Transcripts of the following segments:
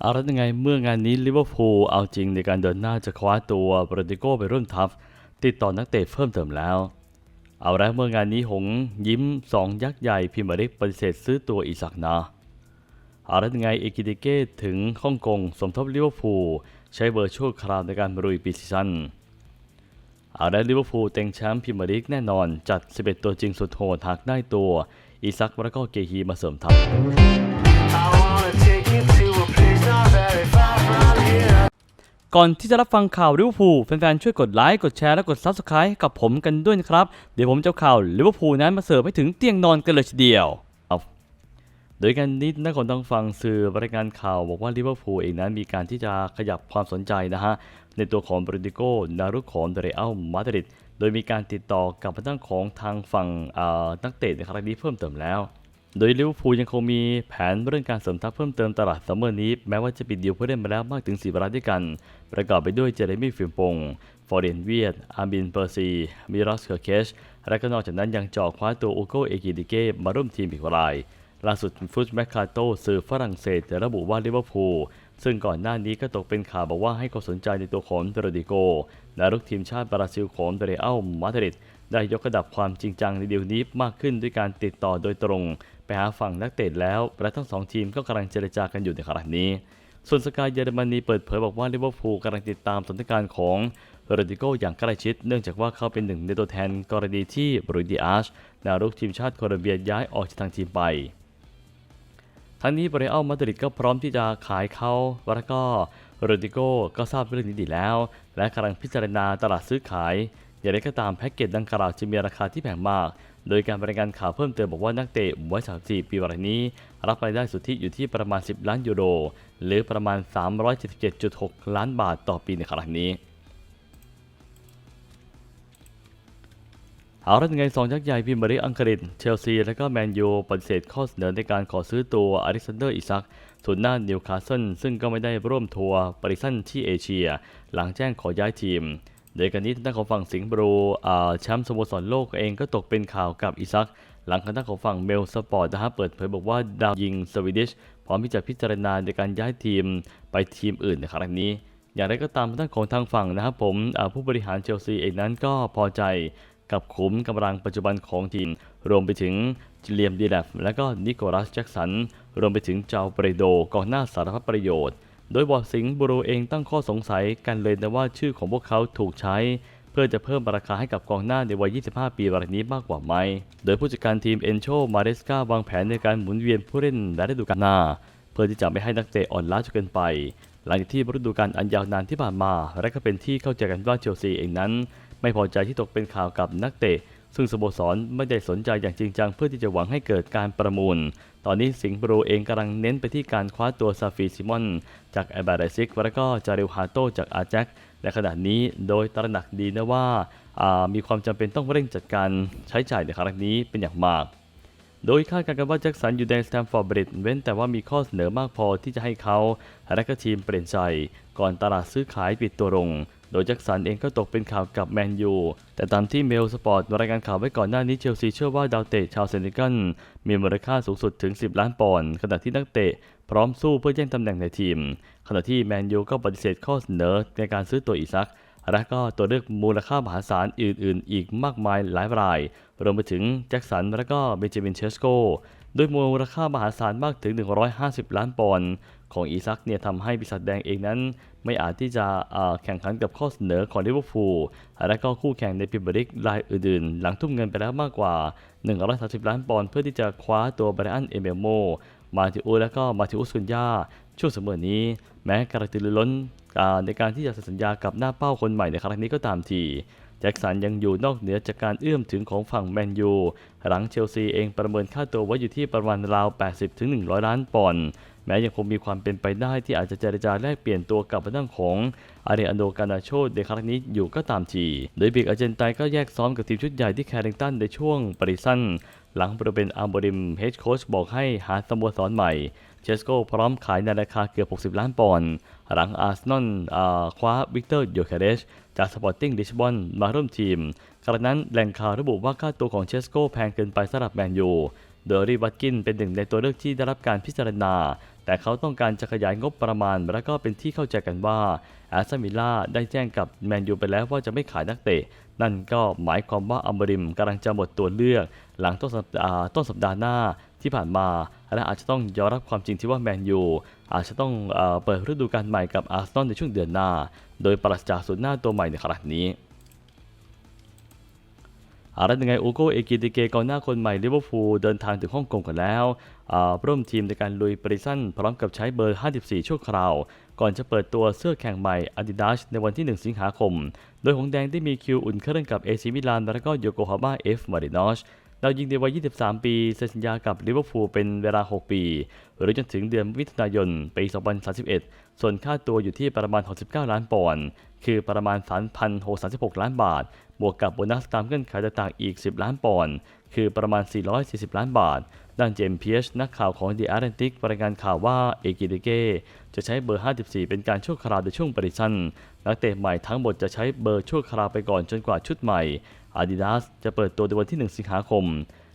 เอาล้วยังไงเมื่องานนี้ลิเวอร์พูลเอาจริงในการเดินหน้าจะคว้าตัวบรดิโกไปร่วมทัพ ติดต่อนักเตะเพิ่มเติมแล้ว เอาล้วเมื่องานนี้หงยิ้มสองยักษ์ใหญ่พิมพ์ริกปฏิเสธซื้อตัวอิสักนาเอาล้วยังไงเอกิติเก้ถึงฮ่องกงสมทบลิเวอร์พูลใช้เวอร์ชวคราวในการรุยปีซีซั่นเอาล้วลิเวอร์พูลเต็งแชมป์พิมพ์ริกแน่นอนจัด 11 ตัวจริงสุดโหดหากได้ตัวอิซักแล้วก็เกฮีมาเสริมทัพ ก่อนที่จะรับฟังข่าวลิเวอร์พูลแฟนๆ ช่วยกดไลค์ กดแชร์ และกด Subscribe กับผมกันด้วยนะครับ เดี๋ยวผมจะข่าวลิเวอร์พูลนั้นมาเสิร์ฟให้ถึงเตียงนอนกันเลยทีเดียวเอาโดยการนี้นักข่าวต้องฟังสื่อรายงานข่าวบอกว่าลิเวอร์พูลเองนั้นมีการที่จะขยับความสนใจนะฮะ ในตัวของบริดิโกนารุของเดเรอัลมาดริดโดยมีการติดต่อกับทางด้านของทางฝั่งนักเตะในครั้งนี้เพิ่มเติมแล้ว โดยลิเวอร์พูลยังคงมีแผนเรื่องการเสริมทัพเพิ่มเติมตลาดซัมเมอร์นี้ แม้ว่าจะปิดดีลผู้เล่นมาแล้วมากถึง4รายด้วยกัน ประกอบไปด้วยเจเรมี่ฟิลปง ฟอร์เรนเวียด อาร์บินเปอร์ซี มิรอสเคอร์เคช และก็นอกจากนั้นยังจาะคว้าตัวโอโกเอกิดิเกมาร่วมทีมอีกราย ล่าสุดฟุตแมคคาโตสื่อฝรั่งเศสระบุว่าลิเวอร์พูลซึ่งก่อนหน้านี้ก็ตกเป็นข่าวบอกว่าให้ความสนใจในตัวของโรดิโกนารุกทีมชาติบราซิลของเรอัลมาดริดได้ยกระดับความจริงจังในดีลนี้มากขึ้นด้วยการติดต่อโดยตรง ไปหาฝั่งนักเตะแล้วและทั้งสองทีมก็กำลังเจรจากันอยู่ในขณะนี้ ส่วนสกายเยอรมนีเปิดเผยบอกว่าลิเวอร์พูลกำลังติดตามสถานการณ์ของโรดิโกอย่างใกล้ชิด เนื่องจากว่าเขาเป็นหนึ่งในตัวแทนกรณีที่บรูดิอาชนารุกทีมชาติโคลอมเบียย้ายออกจากทางทีมไปทั้งนี้บริอัลมาดริดก็พร้อมที่จะขายเขาแล้วก็โรดิโกก็ทราบเรื่องนี้ดีแล้ว และกำลังพิจารณาตลาดซื้อขาย อย่างไรก็ตามแพ็กเกจดังกล่าวจะมีราคาที่แพงมาก โดยการบริการข่าวเพิ่มเติมบอกว่านักเตะวัย34ปีรายนี้ รับรายได้สุทธิอยู่ที่ประมาณ 10 ล้านยูโร หรือประมาณ 377.6 ล้านบาทต่อปีในครั้งนี้เอาละยังไงสองยักษ์ใหญ่พิมบริอังกฤษ เชลซี และก็แมนยูปฏิเสธข้อเสนอในการขอซื้อตัวอเล็กซนเดอร์อิซักส่วนหน้านิวคาสเซิลซึ่งก็ไม่ได้ร่วมทัวร์ปริสันที่เอเชีย หลังแจ้งขอย้ายทีม โดยการนี้ทางด้านของฝั่งสิงห์บรูแชมป์สโมสรโลกเองก็ตกเป็นข่าวกับอิซัก หลังทางด้านของฝั่งเมลสปอร์ตนะฮะเปิดเผยบอกว่าดาวยิงสวีดิชพร้อมที่จะพิจารณาในการย้ายทีมไปทีมอื่นในครั้งนี้ อย่างไรก็ตามทางด้านของทางฝั่งนะครับผมผู้บริหารเชลซีเองนั้นก็พอใจกับขุมกำลังปัจจุบันของทีม รวมไปถึงเลียมดีแลฟและก็นิโคลัสแจ็กสัน รวมไปถึงเจ้าเปรโดกองหน้าสารพัดประโยชน์ โดยบอร์ดสิงห์บูโรเองตั้งข้อสงสัยกันเลยนะว่าชื่อของพวกเขาถูกใช้ เพื่อจะเพิ่มราคาให้กับกองหน้าในวัย 25 ปีรายนี้มากกว่าไหม โดยผู้จัดการทีมเอนโชมาเรสกาวางแผนในการหมุนเวียนผู้เล่นและฤดูกาลหน้า เพื่อที่จะไม่ให้นักเตะอ่อนล้าจนเกินไป หลังจากที่ฤดูกาลอันยาวนานที่ผ่านมา และก็เป็นที่เข้าใจกันว่าเชลซีเองนั้น ไม่พอใจที่ตกเป็นข่าวกับนักเตะ ซึ่งสโมสรไม่ได้สนใจอย่างจริงจังเพื่อที่จะหวังให้เกิดการประมูล ตอนนี้สิงห์บรูเองกำลังเน้นไปที่การคว้าตัวซาฟีซิมอน จากแอบาเรซิกและก็จาริลฮาโตจากอาแจ็คและขณะนี้โดยตระหนักดีนะว่าอ่ามีความจำเป็นต้องเร่งจัดการใช้จ่ายในครั้งนี้เป็นอย่างมากโดยคาดการณ์กันว่าแจ็คสันอยู่ในสแตมฟอร์ดบริดเว้นแต่ว่ามีข้อเสนอมากพอที่จะให้เขาและก็ทีมเปลี่ยนใจ ก่อนตลาดซื้อขายปิดตัวลง โดยแจ็คสันเองก็ตกเป็นข่าวกับแมนยู แต่ตามที่เมลสปอร์ตรายงานข่าวไว้ก่อนหน้านี้เชลซีเชื่อว่าดาวเตะชาวเซนิกันมีมูลค่าสูงสุดถึง 10 ล้านปอนด์ขณะที่นักเตะพร้อมสู้เพื่อแย่งตำแหน่งในทีม ขณะที่แมนยูก็ปฏิเสธข้อเสนอในการซื้อตัวอีซัก และก็ตัวเลือกมูลค่ามหาศาลอื่น ๆ อีกมากมายหลายราย รวมไปถึงแจ็คสันและก็เบนจามินเชสโกโดยมูลค่ามหาศาลมากถึง 150 ล้านปอนด์ ของอีซักเนี่ยทำให้ปีศาจแดงเองนั้น ไม่อาจที่จะแข่งขันกับข้อเสนอของลิเวอร์พูลและก็คู่แข่งในพรีเมียร์ลีกรายอื่นๆ หลังทุ่มเงินไปแล้วมากกว่า 130 ล้านปอนด์เพื่อที่จะคว้าตัวไบรอันเอเมโม มาติอุและก็มาติอุสซุนยาช่วงเสมอนี้ แม้การะตือรือร้นในการที่จะสัญญากับหน้าเป้าคนใหม่ในครั้งนี้ก็ตามทีแจ็คสันยังอยู่นอกเหนือจากการเอื้อมถึงของฝั่งแมนยู หลังเชลซีเองประเมินค่าตัวไว้อยู่ที่ประมาณราว 80-100 ล้านปอนด์ แม้ยังคงมีความเป็นไปได้ที่อาจจะเจรจาแลกเปลี่ยนตัวกับทางด้านของอาเรอันโดกานาโชในครั้งนี้อยู่ก็ตามที โดยบิกอาร์เจนไตก็แยกซ้อมกับทีมชุดใหญ่ที่แคริงตันในช่วงปริสันหลังบริเวณอาร์บริมเฮดโค้ชบอกให้หาสโมสรใหม่ เชสโกพร้อมขายในราคาเกือบ 60 ล้านปอนด์หลังอาร์เซนอลคว้าวิกเตอร์โยเคเรชจากสปอร์ติ้งลิชบอนมาร่วมทีมขณะนั้นแหล่งข่าวระบุว่าค่าตัวของเชสโกแพงเกินไปสำหรับแมนยูโดยรีวัตกินเป็นหนึ่งในตัวเลือกที่ได้รับการพิจารณา แต่เขาต้องการจะขยายงบประมาณ และก็เป็นที่เข้าใจกันว่าแอสตันวิลล่าได้แจ้งกับแมนยูไปแล้วว่าจะไม่ขายนักเตะ นั่นก็หมายความว่าอัมบริมกำลังจะหมดตัวเลือก หลังต้นสัปดาห์ต้นสัปดาห์หน้าที่ผ่านมา และอาจจะต้องยอมรับความจริงที่ว่าแมนยูอาจจะต้องเปิดฤดูกาลใหม่กับอาร์เซนอลในช่วงเดือนหน้า โดยปราศจากศูนย์หน้าตัวใหม่ในขณะนี้ อะไรยังไงอูโกเอกิติเกกองหน้าคนใหม่ลิเวอร์พูลเดินทางถึงฮ่องกงกันแล้วร่วมทีมในการลุยปริซันพร้อมกับใช้เบอร์ 54 ชั่วคราว ก่อนจะเปิดตัวเสื้อแข่งใหม่ Adidas ในวันที่ 1 สิงหาคม โดยหงแดงได้มีคิวอุ่นเครื่องกับเอซิมิลานและก็โยโกฮาม่าเอฟมารินอชดาวยิงในวัย 23 ปีเซ็นสัญญากับลิเวอร์พูลเป็นเวลา 6 ปี หรือจนถึงเดือนมิถุนายนปี 2031 ส่วนค่าตัวอยู่ที่ประมาณ 69 ล้านปอนด์ คือประมาณ 3,636 ล้านบาท บวกกับโบนัสตามเงื่อนไขต่างๆอีก 10 ล้านปอนด์ คือประมาณ 440 ล้านบาท ด้านเจมส์เพียชนักข่าวของ The Atlantic รายงานข่าวว่าเอกิเดเกจะใช้เบอร์ 54 เป็นการชั่วคราวในช่วงปริซันนักเตะใหม่ทั้งหมดจะใช้เบอร์ชั่วคราวไปก่อนจนกว่าชุดใหม่ Adidas จะเปิดตัวในวันที่ 1 สิงหาคม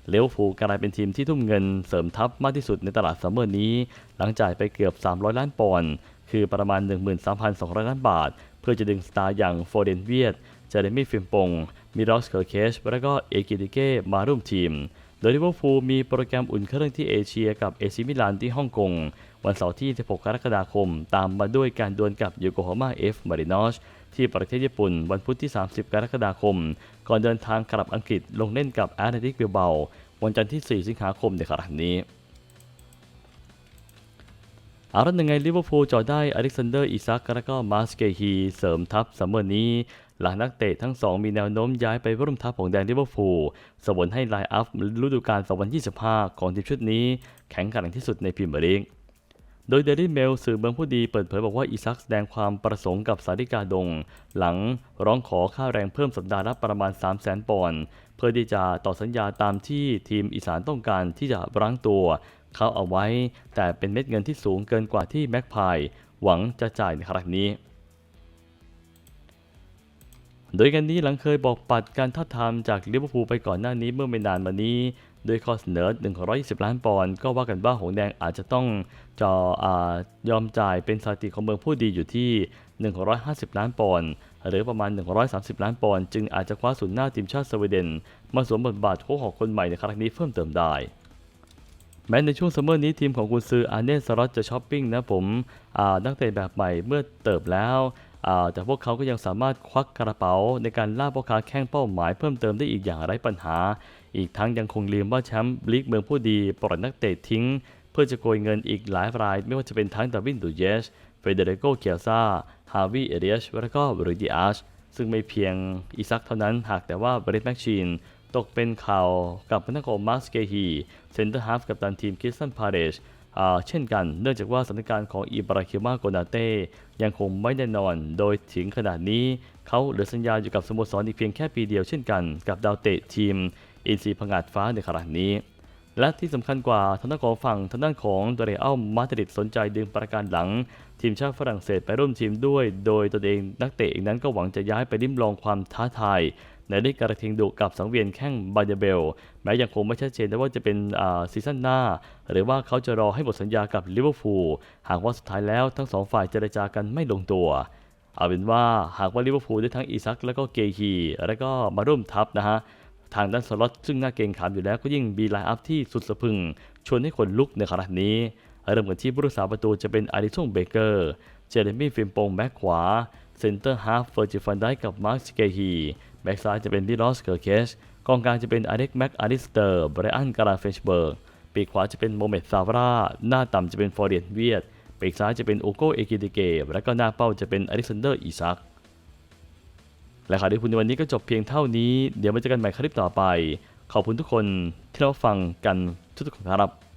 เลวอร์พูกลายเป็นทีมที่ทุ่มเงินเสริมทัพมากที่สุดในตลาดซัมเมอร์นี้ หลังจ่ายไปเกือบ 300 ล้านปอนด์ คือประมาณ 13,200 ล้านบาท เพื่อจะดึงสตาร์อย่างโฟเดนเวียด เจเรมี่ฟิมปง มิรอสเคอร์เคช และก็เอกิติเก้มาร่วมทีม โดยลิเวอร์พูลมีโปรแกรมอุ่นเครื่องที่เอเชียกับเอซิมิลานที่ฮ่องกง วันเสาร์ที่ 16 กรกฎาคม ตามมาด้วยการดวลกับโยโกฮาม่าเอฟมารินอชที่ประเทศญี่ปุ่นวันพุธที่ 30 กรกฎาคม ก่อนเดินทางกลับอังกฤษลงเล่นกับแอตเลติกเบลเบาวันจันทร์ที่ 4 สิงหาคมในครั้งนี้เอาละยังไงลิเวอร์พูลจอได้อเล็กซานเดอร์อิซักและก็มาสเกฮีเสริมทัพซัมเมอร์นี้ หลังนักเตะทั้งสองมีแนวโน้มย้ายไปร่วมทัพของแดนลิเวอร์พูลสวนให้ไลน์อัพฤดูกาล 2025 ของทีมชุดนี้แข็งแกร่งที่สุดในพรีเมียร์ลีกโดยเดลี่เมลสื่อเมืองผู้ดีเปิดเผยบอกว่าอิซักแสดงความประสงค์กับสาริกาดง หลังร้องขอค่าแรงเพิ่มสัปดาห์ละประมาณ 3 0 0 0 0 0ปอนด์เพื่อที่จะต่อสัญญาตามที่ทีมอีสานต้องการที่จะรั้งตัว เขาเอาไว้ แต่เป็นเม็ดเงินที่สูงเกินกว่าที่แม็กพายหวังจะจ่ายในครั้งนี้ โดยกันนี้หลังเคยบอกปัดการทัดทามจากลิเวอร์พูลไปก่อนหน้านี้เมื่อไม่นานมานี้โดยข้อเสนอ 120 ล้านปอนด์ก็ว่ากันว่าหงแดงอาจจะต้องจออายอมจ่ายเป็นสถิติของเมืองผู้ดีอยู่ที่ 150 ล้านปอนด์หรือประมาณ 130 ล้านปอนด์จึงอาจจะคว้าศูนย์หน้าทีมชาติสวีเดน มาสวมบทบาทโค้ชของคนใหม่ในครั้งนี้เพิ่มเติมได้ แม้ในช่วงซัมเมอร์นี้ทีมของกุนซืออาร์เนสรอตจะช้อปปิ้งนะผมนักเตะแบบใหม่เมื่อเติบแล้ว แต่พวกเขาก็ยังสามารถควักกระเป๋าในการล่าพ่อค้าแข้งเป้าหมายเพิ่มเติมได้อีกอย่างไร้ปัญหา อีกทั้งยังคงลืมว่าแชมป์ลีกเมืองผู้ดีปล่อยนักเตะทิ้ง เพื่อจะโกยเงินอีกหลายราย ไม่ว่าจะเป็นทั้งดาวินดูเยสเฟเดริโกเคียซาฮาวิเอเรียชและก็บริดิอาชซึ่งไม่เพียงอีซักเท่านั้นหากแต่ว่าบริ t แมชชีนตกเป็นข่าวกับพนักงานมาสเกฮีเซนเตอร์ฮาฟกับตันทีมคิสตันพาเดช เช่นกัน เนื่องจากว่าสถานการณ์ของอิบราฮิมาโกนาเต้ยังคงไม่แน่นอน โดยถึงขนาดนี้ เขาเหลือสัญญาอยู่กับสโมสรอีกเพียงแค่ปีเดียวเช่นกันกับดาวเตะทีมอินซีพังอาดฟ้าในขณะนี้ และที่สำคัญกว่าทางด้านของฝั่งทางด้านของตัวเรอัลมาดริดสนใจดึงประการหลัง ทีมชาติฝรั่งเศสไปร่วมทีมด้วย โดยตนเองนักเตะเองนั้นก็หวังจะย้ายไปริมลองความท้าทาย ในลีกกระทิงดุกับสังเวียนแข้งบาเยเบล แม้ยังคงไม่ชัดเจนนะว่าจะเป็นซีซั่นหน้า หรือว่าเขาจะรอให้หมดสัญญากับลิเวอร์พูลหากว่าสุดท้ายแล้วทั้งสองฝ่ายเจรจากันไม่ลงตัว เอาเป็นว่าหากว่าลิเวอร์พูลได้ทั้งอีซักและก็เกฮีแล้วก็มาร่วมทัพนะฮะทางด้านสล็อตซึ่งน่าเกรงขามอยู่แล้วก็ยิ่งมีไลน์อัพที่สุดสะพึง ชวนให้คนลุกในขณะนี้เริ่มกันที่ผู้รักษาประตูจะเป็นอาริสันเบเกอร์ เจเรมี่ฟิมปงแบ็กขวา เซนเตอร์ฮาฟเฟอร์จิฟันไดกับมาร์คสเกฮี แบ็กซ้ายจะเป็นดิลอสเกอร์เคชกองกลางจะเป็นอเล็กแม็กอาริสเตอร์ไบรอันการาเฟชเบิร์กปีกขวาจะเป็นโมเมดซาวราหน้าต่ำจะเป็นฟอร์เรียนเวียดปีกซ้ายจะเป็นโอโกเอกิติเกและก็หน้าเป้าจะเป็นอเล็กซานเดอร์อีซักและข่าวดีคุณในวันนี้ก็จบเพียงเท่านี้ เดี๋ยวมาเจอกันใหม่คลิปต่อไป ขอบคุณทุกคนที่รับฟังกันทุกๆคนครับ